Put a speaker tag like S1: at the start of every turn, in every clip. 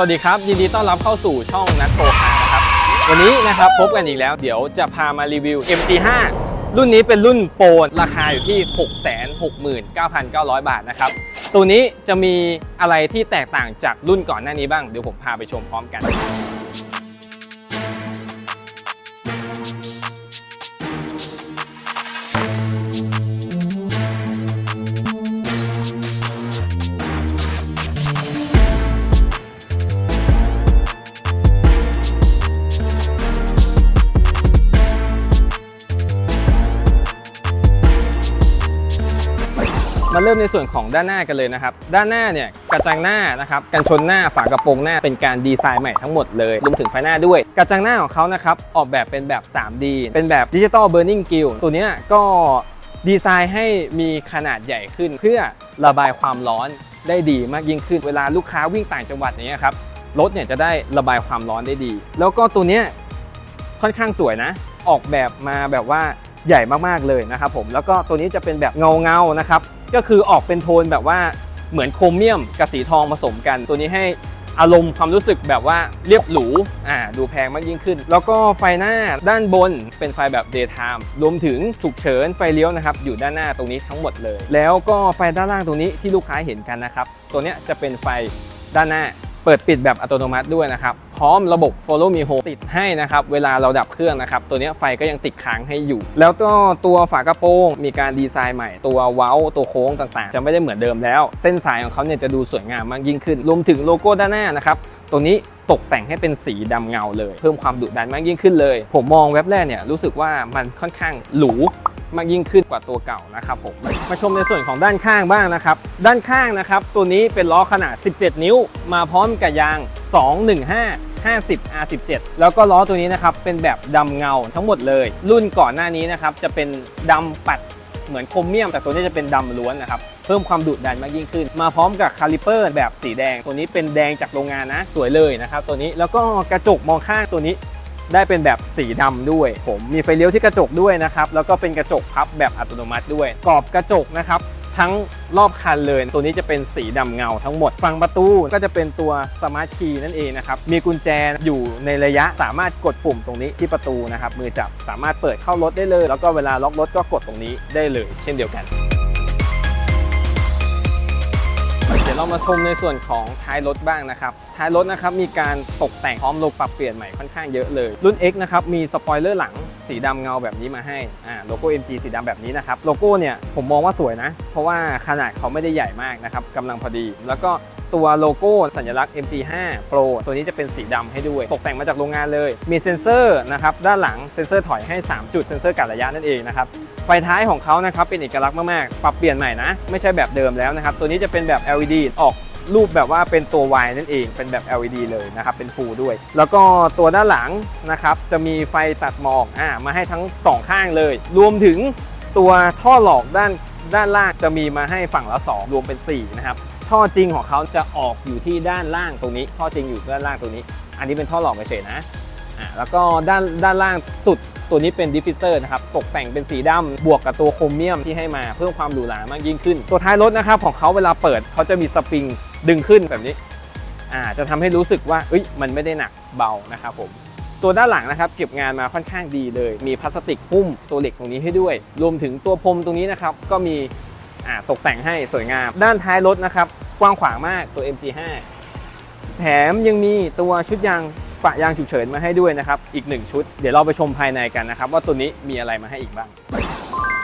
S1: สวัสดีครับ ยินดีต้อนรับเข้าสู่ช่องนัทโปรคานะครับ วันนี้นะครับพบกันอีกแล้ว เดี๋ยวจะพามารีวิว MG5 รุ่นนี้เป็นรุ่นโปรราคาอยู่ที่ 669,900 บาทนะครับ ตัวนี้จะมีอะไรที่แตกต่างจากรุ่นก่อนหน้านี้บ้าง เดี๋ยวผมพาไปชมพร้อมกัน มาเริ่มในส่วนของด้านหน้ากันเลยนะครับ ด้านหน้าเนี่ยกระจังหน้านะครับกันชนหน้าฝากระโปรงหน้าเป็นการดีไซน์ใหม่ทั้งหมดเลยรวมถึงไฟหน้าด้วย กระจังหน้าของเขานะครับออกแบบเป็นแบบ 3D เป็นแบบดิจิตอลเบ r ร์นิงกิลตัวนี้ก็ดีไซน์ให้มีขนาดใหญ่ขึ้น เพื่อระบายความร้อนได้ดีมากยิ่งขึ้น เวลาลูกค้าวิ่งต่างจังหวัดอย่างเงี้ยครับรถเนี่ยจะได้ระบายความร้อนได้ดี แล้วก็ตัวนี้ค่อนข้างสวยนะ ออกแบบมาแบบว่าใหญ่มากๆเลยนะครับผมแล้วก็ตัวนี้จะเป็นแบบเงาเงานะครับ ก็คือออกเป็นโทนแบบว่าเหมือนโครเมียมกับสีทองผสมกัน ตัวนี้ให้อารมณ์ความรู้สึกแบบว่าเรียบหรูอ่าดูแพงมากยิ่งขึ้น แล้วก็ไฟหน้าด้านบนเป็นไฟแบบ daytime รวมถึงฉุกเฉินไฟเลี้ยวนะครับ อยู่ด้านหน้าตรงนี้ทั้งหมดเลย แล้วก็ไฟด้านล่างตรงนี้ที่ลูกค้าเห็นกันนะครับ ตัวนี้จะเป็นไฟด้านหน้าเปิดปิดแบบอัตโนมัติด้วยนะครับ พร้อมระบบ Follow Me Home ติดให้นะครับ เวลาเราดับเครื่องนะครับ ตัวนี้ไฟก็ยังติดค้างให้อยู่ แล้วก็ตัวฝากระโปรงมีการดีไซน์ใหม่ ตัวเว้าตัวโค้งต่างๆ จะไม่ได้เหมือนเดิมแล้ว เส้นสายของเขาเนี่ยจะดูสวยงามมากยิ่งขึ้น รวมถึงโลโก้ด้านหน้านะครับตัวนี้ตกแต่งให้เป็นสีดำเงาเลย เพิ่มความดุดันมากยิ่งขึ้นเลย ผมมองเว็บแรกเนี่ยรู้สึกว่ามันค่อนข้างหรู มากยิ่งขึ้นกว่าตัวเก่านะครับผมมาชมในส่วนของด้านข้างบ้างนะครับ ด้านข้างนะครับ ตัวนี้เป็นล้อขนาด 17 นิ้ว มาพร้อมกับยาง 215 50 R17 แล้วก็ล้อตัวนี้นะครับ เป็นแบบดำเงาทั้งหมดเลย รุ่นก่อนหน้านี้นะครับ จะเป็นดำปัดเหมือนโครเมียม แต่ตัวนี้จะเป็นดำล้วนนะครับ เพิ่มความดุดันมากยิ่งขึ้น มาพร้อมกับคาลิเปอร์แบบสีแดง ตัวนี้เป็นแดงจากโรงงานนะ สวยเลยนะครับ ตัวนี้แล้วก็กระจกมองข้างตัวนี้ ได้เป็นแบบสีดำด้วย ผมมีไฟเลี้ยวที่กระจกด้วยนะครับ แล้วก็เป็นกระจกพับแบบอัตโนมัติด้วย กรอบกระจกนะครับทั้งรอบคันเลย ตัวนี้จะเป็นสีดำเงาทั้งหมด ฝั่งประตูก็จะเป็นตัวสมาร์ทคีย์นั่นเองนะครับ มีกุญแจอยู่ในระยะสามารถกดปุ่มตรงนี้ที่ประตูนะครับ มือจับสามารถเปิดเข้ารถได้เลย แล้วก็เวลาล็อกรถก็กดตรงนี้ได้เลย เช่นเดียวกัน เรามาชมในส่วนของท้ายรถบ้างนะครับ ท้ายรถนะครับมีการตกแต่งพร้อมโลกปรับเปลี่ยนใหม่ค่อนข้างเยอะเลย รุ่น X นะครับมีสปอยเลอร์หลังสีดำเงาแบบนี้มาให้อ่าโลโก้ MG สีดำแบบนี้นะครับ โลโก้เนี่ยผมมองว่าสวยนะ เพราะว่าขนาดเขาไม่ได้ใหญ่มากนะครับกำลังพอดี แล้วก็ ตัวโลโก้สัญลักษณ์ MG5 Pro ตัวนี้จะเป็นสีดำให้ด้วย ตกแต่งมาจากโรงงานเลย มีเซ็นเซอร์นะครับด้านหลังเซ็นเซอร์ถอยให้ 3 จุดเซ็นเซอร์กัดระยะนั่นเองนะครับไฟท้ายของเขานะครับเป็นเอกลักษณ์มากๆ ปรับเปลี่ยนใหม่นะ ไม่ใช่แบบเดิมแล้วนะครับ ตัวนี้จะเป็นแบบ LED ออกรูปแบบว่าเป็นตัว Y นั่นเอง เป็นแบบ LED เลยนะครับ เป็นฟูด้วย แล้วก็ตัวด้านหลังนะครับ จะมีไฟตัดหมอกอ่ามาให้ทั้ง 2 ข้างเลย รวมถึงตัวท่อหลอกด้านด้านล่างจะมีมาให้ฝั่งละ 2 รวมเป็น 4 นะครับ ท่อจริงของเขาจะออกอยู่ที่ด้านล่างตรงนี้ ท่อจริงอยู่ด้านล่างตรงนี้ อันนี้เป็นท่อหลอกเฉยนะอ่าแล้วก็ด้านด้านล่างสุดตัวนี้เป็นดิฟฟิเซอร์นะครับ ตกแต่งเป็นสีดำบวกกับตัวโครเมียมที่ให้มาเพิ่มความหรูหรามากยิ่งขึ้น ตัวท้ายรถนะครับของเขาเวลาเปิดเขาจะมีสปริงดึงขึ้นแบบนี้อ่าจะทำให้รู้สึกว่าเอ้ยมันไม่ได้หนักเบานะครับผมตัวด้านหลังนะครับเก็บงานมาค่อนข้างดีเลย มีพลาสติกหุ้มตัวเหล็กตรงนี้ให้ด้วย รวมถึงตัวพรมตรงนี้นะครับก็มี อ่าตกแต่งให้สวยงาม ด้านท้ายรถนะครับ กว้างขวางมากตัว MG5 แถมยังมีตัวชุดยางปะยางฉุกเฉินมาให้ด้วยนะครับ อีก 1 ชุด เดี๋ยวเราไปชมภายในกันนะครับ ว่าตัวนี้มีอะไรมาให้อีกบ้าง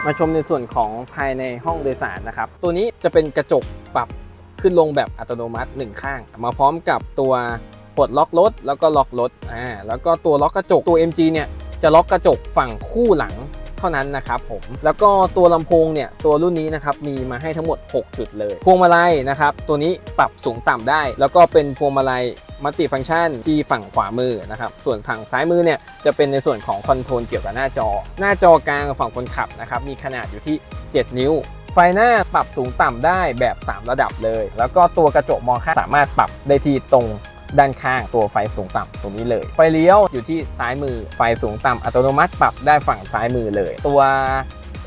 S1: มาชมในส่วนของภายในห้องโดยสารนะครับ ตัวนี้จะเป็นกระจกปรับขึ้นลงแบบอัตโนมัติ 1 ข้าง มาพร้อมกับตัวปลดล็อกรถแล้วก็ล็อกรถอ่าแล้วก็ตัวล็อกกระจกตัว MG เนี่ยจะล็อกกระจกฝั่งคู่หลัง ท่านั้นนะครับผมแล้วก็ตัวลำโพงเนี่ยตัวรุ่นนี้นะครับมีมาให้ทั้งหมด 6 จุดเลย พวงมาลัยนะครับตัวนี้ปรับสูงต่ำได้ แล้วก็เป็นพวงมาลัยมัลติฟังก์ชันที่ฝั่งขวามือนะครับ ส่วนฝั่งซ้ายมือเนี่ยจะเป็นในส่วนของคอนโทรลเกี่ยวกับหน้าจอ หน้าจอกลางฝั่งคนขับนะครับมีขนาดอยู่ที่ 7 นิ้ว ไฟหน้าปรับสูงต่ำได้แบบ 3 ระดับเลย แล้วก็ตัวกระจกมองข้างสามารถปรับได้ที่ตรง ด้านข้างตัวไฟสูงต่ำตรงนี้เลย ไฟเลี้ยวอยู่ที่ซ้ายมือไฟสูงต่ำอัตโนมัติปรับได้ฝั่งซ้ายมือเลย ตัว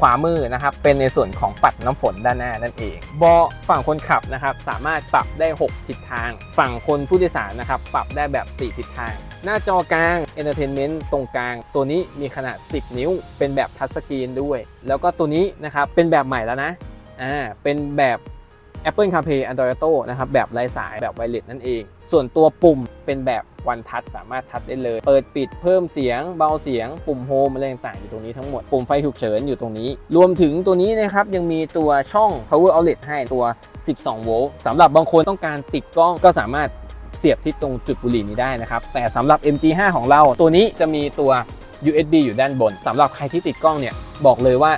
S1: ขวามือนะครับเป็นในส่วนของปัดน้ำฝนด้านหน้านั่นเองเบาะฝั่งคนขับนะครับสามารถปรับได้ 6 ทิศทาง ฝั่งคนผู้โดยสารนะครับปรับได้แบบ 4 ทิศทาง หน้าจอกลาง Entertainment ตรงกลาง ตัวนี้มีขนาด 10 นิ้ว เป็นแบบทัชสกรีนด้วย แล้วก็ตัวนี้นะครับเป็นแบบใหม่แล้วนะอ่าเป็นแบบ Apple CarPlay Android Auto นะครับแบบไร้สายแบบไวเลสนั่นเอง ส่วนตัวปุ่มเป็นแบบวันทัชสามารถทัชได้เลย เปิดปิดเพิ่มเสียง เบาเสียง ปุ่มโฮมอะไรต่างๆอยู่ตรงนี้ทั้งหมด ปุ่มไฟฉุกเฉินอยู่ตรงนี้ รวมถึงตัวนี้นะครับ ยังมีตัวช่อง power outlet ให้ตัว 12 โวลต์สำหรับบางคนต้องการติดกล้องก็สามารถเสียบที่ตรงจุดบุหรี่นี้ได้นะครับ แต่สำหรับ MG5 ของเราตัวนี้จะมีตัว USB อยู่ด้านบนสำหรับใครที่ติดกล้องเนี่ยบอกเลยว่า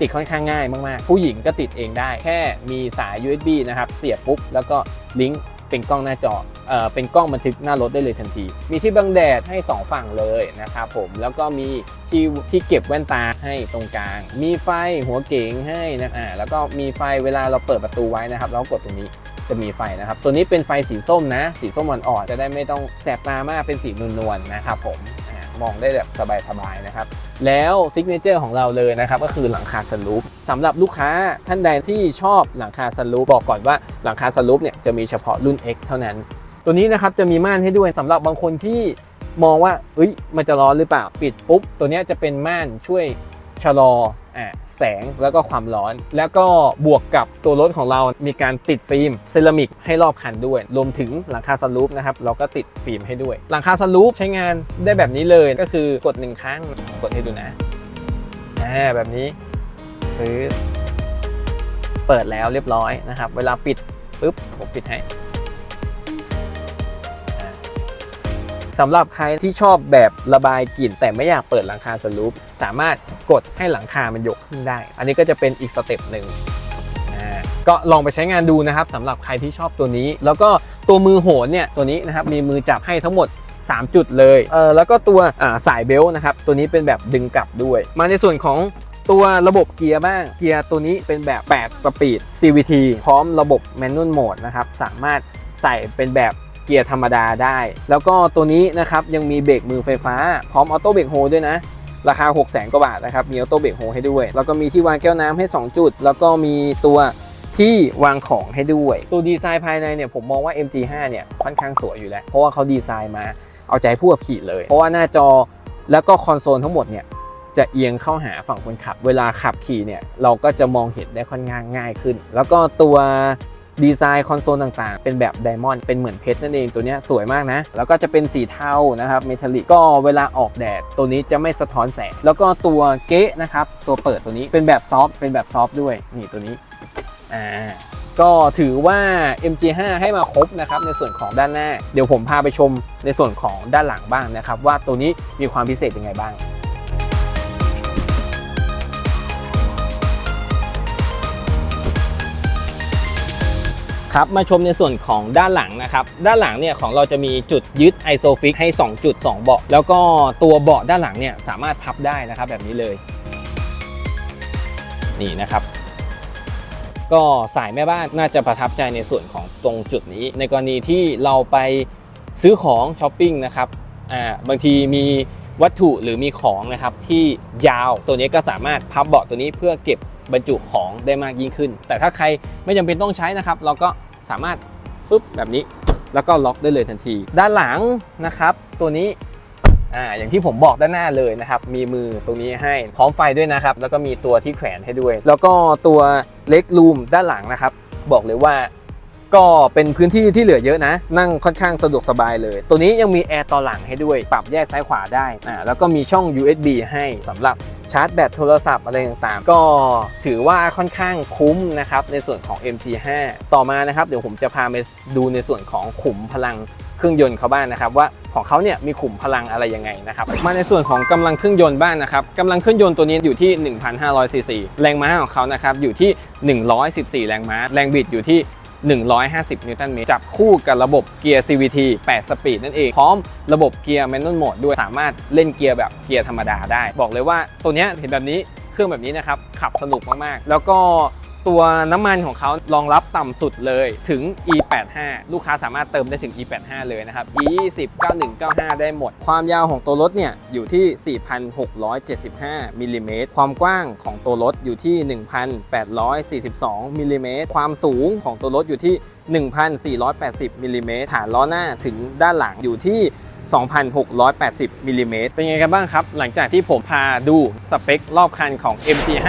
S1: ติดค่อนข้างง่ายมากๆ ผู้หญิงก็ติดเองได้ แค่มีสาย USB นะครับ เสียบปุ๊บ แล้วก็ลิงก์เป็นกล้องหน้าจอเอ่อเป็นกล้องบันทึกหน้ารถได้เลยทันที มีที่บังแดดให้ 2 ฝั่งเลยนะครับผม แล้วก็มีที่ที่เก็บแว่นตาให้ตรงกลาง มีไฟหัวเก๋งให้นะอ่าแล้วก็มีไฟเวลาเราเปิดประตูไว้นะครับแล้วกดตรงนี้จะมีไฟนะครับ ตัวนี้เป็นไฟสีส้มนะ สีส้มอ่อนๆจะได้ไม่ต้องแสบตามากเป็นสีนวลๆนะครับผมมองได้แบบสบายๆนะครับ แล้วซิกเนเจอร์ของเราเลยนะครับก็คือหลังคาสลูปสำหรับลูกค้าท่านใดที่ชอบหลังคาสลูปบอกก่อนว่าหลังคาสลูปเนี่ยจะมีเฉพาะรุ่น X เท่านั้น ตัวนี้นะครับจะมีม่านให้ด้วยสำหรับบางคนที่มองว่าเอ้ยมันจะร้อนหรือเปล่าปิดปุ๊บตัวนี้จะเป็นม่านช่วย ชะลออะแสงแล้วก็ความร้อน แล้วก็บวกกับตัวรถของเรามีการติดฟิล์มเซรามิกให้รอบคันด้วย รวมถึงหลังคาสลูปนะครับเราก็ติดฟิล์มให้ด้วย หลังคาสลูปใช้งานได้แบบนี้เลยก็คือกดหนึ่งครั้งกดให้ดูนะอ่าแบบนี้ปึ๊บเปิดแล้วเรียบร้อยนะครับ เวลาปิดปุ๊บผมปิดให้สำหรับใครที่ชอบแบบระบายกลิ่นแต่ไม่อยากเปิดหลังคาสลูป สามารถกดให้หลังคามันยกขึ้นได้ อันนี้ก็จะเป็นอีกสเต็ปหนึ่งก็ลองไปใช้งานดูนะครับสำหรับใครที่ชอบตัวนี้ แล้วก็ตัวมือโหนเนี่ยตัวนี้นะครับมีมือจับให้ทั้งหมด 3 จุดเลยเออแล้วก็ตัวาสายเบลต์นะครับตัวนี้เป็นแบบดึงกลับด้วย มาในส่วนของตัวระบบเกียร์บ้าง เกียร์ตัวนี้เป็นแบบ 8 สปีด CVT พร้อมระบบ Manual Mode นะครับ สามารถใส่เป็นแบบเกียร์ธรรมดาได้ แล้วก็ตัวนี้นะครับยังมีเบรกมือไฟฟ้า พร้อมออโต้เบรกโฮด้วยนะ ราคา 6 0 0 0 0กว่าบาทนะครับมีออโต้เบรกโฮให้ด้วย แล้วก็มีที่วางแก้วน้ำให้ 2 จุด แล้วก็มีตัวที่วางของให้ด้วย ตัวดีไซน์ภายในเนี่ยผมมองว่า MG5 เนี่ยค่อนข้างสวยอยู่แล้ว เพราะว่าเขาดีไซน์มาเอาใจผู้ขับขี่เลย เพราะว่าหน้าจอแล้วก็คอนโซลทั้งหมดเนี่ยจะเอียงเข้าหาฝั่งคนขับ เวลาขับขี่เนี่ยเราก็จะมองเห็นได้ค่อนข้างง่ายขึ้น แล้วก็ตัว ดีไซน์คอนโซลต่างๆ เป็นแบบไดมอนด์เป็นเหมือนเพชรนั่นเองตัวนี้สวยมากนะ แล้วก็จะเป็นสีเทานะครับเมทัลลิกก็เวลาออกแดด ตัวนี้จะไม่สะท้อนแสง แล้วก็ตัวเก๊ะนะครับตัวเปิดตัวนี้เป็นแบบซอฟต์เป็นแบบซอฟต์ด้วยนี่ตัวนี้อ่าก็ถือว่า MG5 ให้มาครบนะครับในส่วนของด้านหน้า เดี๋ยวผมพาไปชมในส่วนของด้านหลังบ้างนะครับว่าตัวนี้มีความพิเศษยังไงบ้าง ครับมาชมในส่วนของด้านหลังนะครับด้านหลังเนี่ยของเราจะมีจุดยึด ISOFIX ให้ 2 จุด 2 เบาะ แล้วก็ตัวเบาะด้านหลังเนี่ยสามารถพับได้นะครับแบบนี้เลย นี่นะครับ ก็สายแม่บ้านน่าจะประทับใจในส่วนของตรงจุดนี้ ในกรณีที่เราไปซื้อของช้อปปิ้งนะครับอ่าบางทีมีวัตถุหรือมีของนะครับที่ยาวตัวนี้ก็สามารถพับเบาะตัวนี้เพื่อเก็บ บรรจุของได้มากยิ่งขึ้น แต่ถ้าใครไม่จำเป็นต้องใช้นะครับ เราก็สามารถปุ๊บแบบนี้ แล้วก็ล็อกได้เลยทันที ด้านหลังนะครับ ตัวนี้อ่าอย่างที่ผมบอกด้านหน้าเลยนะครับ มีมือตรงนี้ให้พร้อมไฟด้วยนะครับ แล้วก็มีตัวที่แขวนให้ด้วย แล้วก็ตัวเล็กรูมด้านหลังนะครับ บอกเลยว่า ก็เป็นพื้นที่ที่เหลือเยอะนะ นั่งค่อนข้างสะดวกสบายเลย ตัวนี้ยังมีแอร์ต่อหลังให้ด้วย ปรับแยกซ้ายขวาได้อ่าแล้วก็มีช่อง USB ให้สำหรับชาร์จแบตโทรศัพท์อะไรต่างๆ ก็ถือว่าค่อนข้างคุ้มนะครับในส่วนของ MG5 ต่อมานะครับเดี๋ยวผมจะพาไปดูในส่วนของขุมพลังเครื่องยนต์เขาบ้างนะครับว่าของเขาเนี่ยมีขุมพลังอะไรยังไงนะครับมาในส่วนของกำลังเครื่องยนต์บ้างนะครับกำลังเครื่องยนต์ตัวนี้อยู่ที่ 1,500ซีซีแรงม้าของเขานะครับอยู่ที่ 114 แรงม้า แรงบิดอยู่ที่ 150 นิวตันเมตรจับคู่กับระบบเกียร์ CVT 8 สปีดนั่นเอง พร้อมระบบเกียร์แมนนวลโหมดด้วยสามารถเล่นเกียร์แบบเกียร์ธรรมดาได้ บอกเลยว่าตัวเนี้ยเห็นแบบนี้เครื่องแบบนี้นะครับ ขับสนุกมาก ๆ แล้วก็ ตัวน้ำมันของเขารองรับต่ำสุดเลยถึง E85 ลูกค้าสามารถเติมได้ถึง E85 เลยนะครับ E20 91 95 ได้หมด ความยาวของตัวรถเนี่ยอยู่ที่ 4,675มิลลิเมตรความกว้างของตัวรถอยู่ที่ 1,842มิลลิเมตรความสูงของตัวรถอยู่ที่ 1,480มิลลิเมตรฐานล้อหน้าถึงด้านหลังอยู่ที่2,680มิลลิเมตรเป็นไงกันบ้างครับ หลังจากที่ผมพาดูสเปครอบคันของ MG5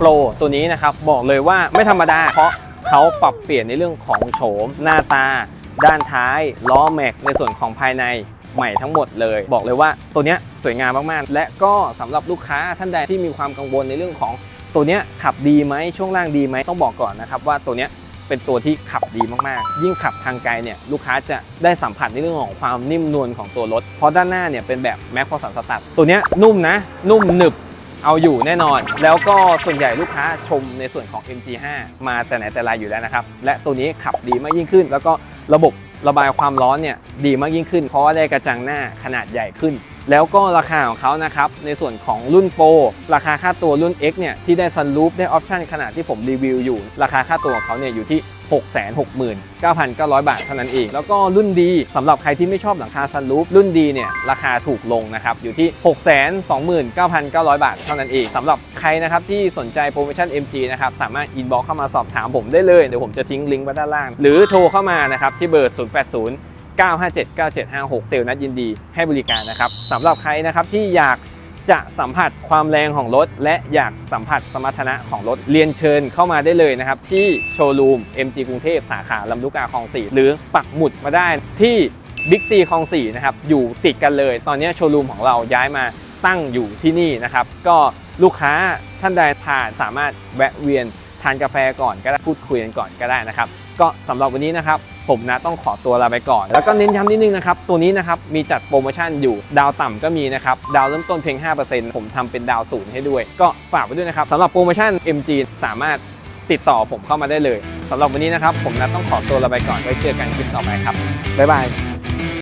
S1: Pro ตัวนี้นะครับบอกเลยว่าไม่ธรรมดา เพราะเขาปรับเปลี่ยนในเรื่องของโฉม หน้าตา ด้านท้าย ล้อแม็ก ในส่วนของภายในใหม่ทั้งหมดเลย บอกเลยว่าตัวนี้สวยงามมากๆ และก็สำหรับลูกค้าท่านใดที่มีความกังวลในเรื่องของตัวนี้ขับดีไหมช่วงล่างดีไหมต้องบอกก่อนนะครับว่าตัวนี้เป็นตัวที่ขับดีมากๆ ยิ่งขับทางไกลเนี่ยลูกค้าจะได้สัมผัสในเรื่องของความนิ่มนวลของตัวรถเพราะด้านหน้าเนี่ยเป็นแบบแม็กพอสันสตัดตัวนี้นุ่มนะนุ่มหนึบ เอาอยู่แน่นอน แล้วก็ส่วนใหญ่ลูกค้าชมในส่วนของ MG5 มาแต่ไหนแต่ไรอยู่แล้วนะครับ และตัวนี้ขับดีมากยิ่งขึ้น แล้วก็ระบบระบายความร้อนเนี่ยดีมากยิ่งขึ้น เพราะว่าได้กระจังหน้าขนาดใหญ่ขึ้นแล้วก็ราคาของเขานะครับ ในส่วนของรุ่นโปรราคาค่าตัวรุ่น X เนี่ยที่ได้ซันรูฟได้ออปชันขนาดที่ผมรีวิวอยู่ ราคาค่าตัวของเขาเนี่ยอยู่ที่669,900 บาทเท่านั้นเอง แล้วก็รุ่นดีสำหรับใครที่ไม่ชอบหลังคาซันรูฟรุ่นดีเนี่ยราคาถูกลงนะครับ อยู่ที่ 629,900 บาทเท่านั้นเองสำหรับใครนะครับที่สนใจโปรโมชั่น MG นะครับสามารถอินบ็อกเข้ามาสอบถามผมได้เลย เดี๋ยวผมจะทิ้งลิงก์ไว้ด้านล่าง หรือโทรเข้ามานะครับที่เบอร์ 080 957 9756 เซลล์นัดยินดีให้บริการนะครับสำหรับใครนะครับที่อยากจะสัมผัสความแรงของรถ และอยากสัมผัสสมรรถนะของรถเรียนเชิญเข้ามาได้เลยนะครับ ที่โชว์รูม MG กรุงเทพสาขาลำลูกกาคลอง 4 หรือปักหมุดมาได้ที่บิ๊กซีคลอง 4 นะครับ อยู่ติดกันเลย ตอนนี้โชว์รูมของเราย้ายมาตั้งอยู่ที่นี่นะครับ ก็ลูกค้าท่านใดผ่านสามารถแวะเวียนทานกาแฟก่อนก็ได้พูดคุยกันก่อนก็ได้นะครับ ก็สำหรับวันนี้นะครับ ผมนะต้องขอตัวลาไปก่อน แล้วก็เน้นย้ำนิดนึงนะครับ ตัวนี้นะครับมีจัดโปรโมชั่นอยู่ดาวต่ำก็มีนะครับ ดาวเริ่มต้นเพียง 5%ผมทำเป็นดาวศูนย์ให้ด้วย ก็ฝากไว้ด้วยนะครับสำหรับโปรโมชั่น MG สามารถติดต่อผมเข้ามาได้เลยสำหรับวันนี้นะครับ ผมนะต้องขอตัวลาไปก่อนไว้เจอกันคลิปต่อไปครับบ๊ายบาย